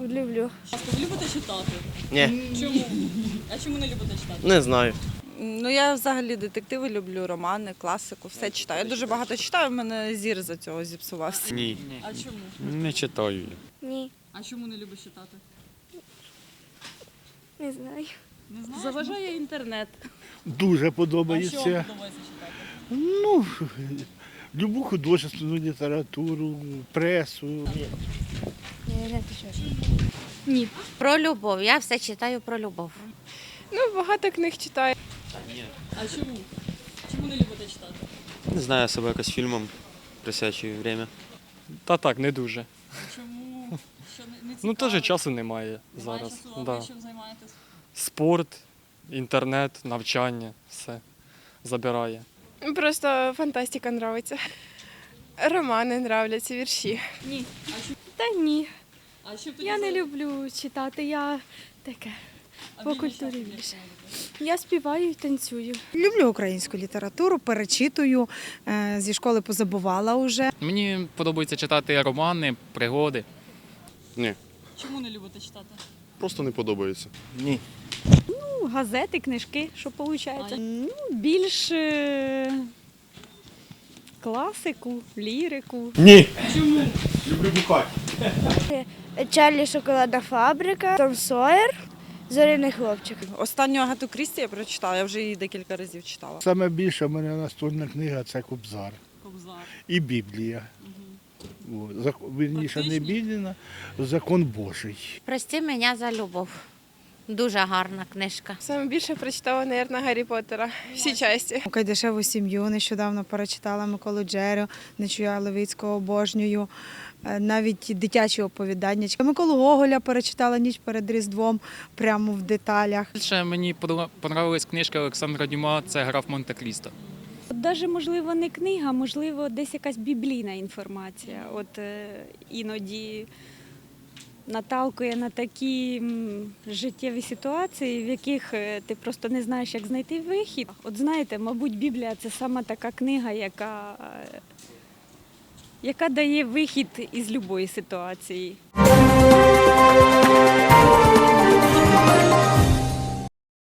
Ви любите читати? Ні, Чому? А чому не любите читати? не знаю. Ну я взагалі детективи люблю, романи, класику, все читаю. Я дуже багато читаю, в мене зір за цього зіпсувався. Ні, А чому? не читаю. Ні, А чому не любиш читати? не знаю. Не знаю. Заважає інтернет. Дуже А що вам подобається. подобається читати? Ну, любу художественну літературу, пресу. Ні. Про любов. Я все читаю про любов. Ну, багато книг читаю. А чому? Чому не любите читати? Не знаю, себе якось фільмом присвячую время. Та так, не дуже. Чому? Що не, не Ну теж часу немає Немає зараз. часу, а ви чим займаєтесь? Спорт, інтернет, навчання, все забирає. Просто фантастика нравиться. Романи нравляться, вірші. Ні. А чому? Та ні. А що тоді Я не люблю читати, я таке. а по культурі читати більше. Я співаю і танцюю. Люблю українську літературу, перечитую. е, Зі школи позабувала вже. Мені подобається читати романи, пригоди. Ні, Чому не любите читати? Просто не подобається. Ні. Ну, газети, книжки, що виходить. А Ну, більш е, класику, лірику. Ні. Чому? Люблю бухати. Чарлі шоколадна фабрика, Том Сойер, зоряний хлопчик. Останню Агату Крісті я прочитала, я вже її декілька разів читала. Саме більше в мене настольна книга це Кобзар Кобзар. і Біблія. Угу. Вірніше, не Бібліна, Біблія, закон Божий. Прости мене за любов. Дуже гарна книжка. Саме більше прочитала, мабуть, Гаррі Поттера. Всі часті. Кайдашеву сім'ю нещодавно перечитала Миколу Джерю, Нечуя Левицького обожнюю. Е, Навіть дитячі оповідання. Миколу Гоголя перечитала ніч перед Різдвом прямо в деталях. Більше мені подо- понравилась книжка Олександра Дюма «Це граф Монте-Крісто». Навіть, можливо, не книга, можливо, десь якась біблійна інформація. От е, іноді наталкує на такі життєві ситуації, в яких е, ти просто не знаєш, як знайти вихід. От знаєте, мабуть, Біблія це саме така книга, яка, е, яка дає вихід із будь-якої ситуації.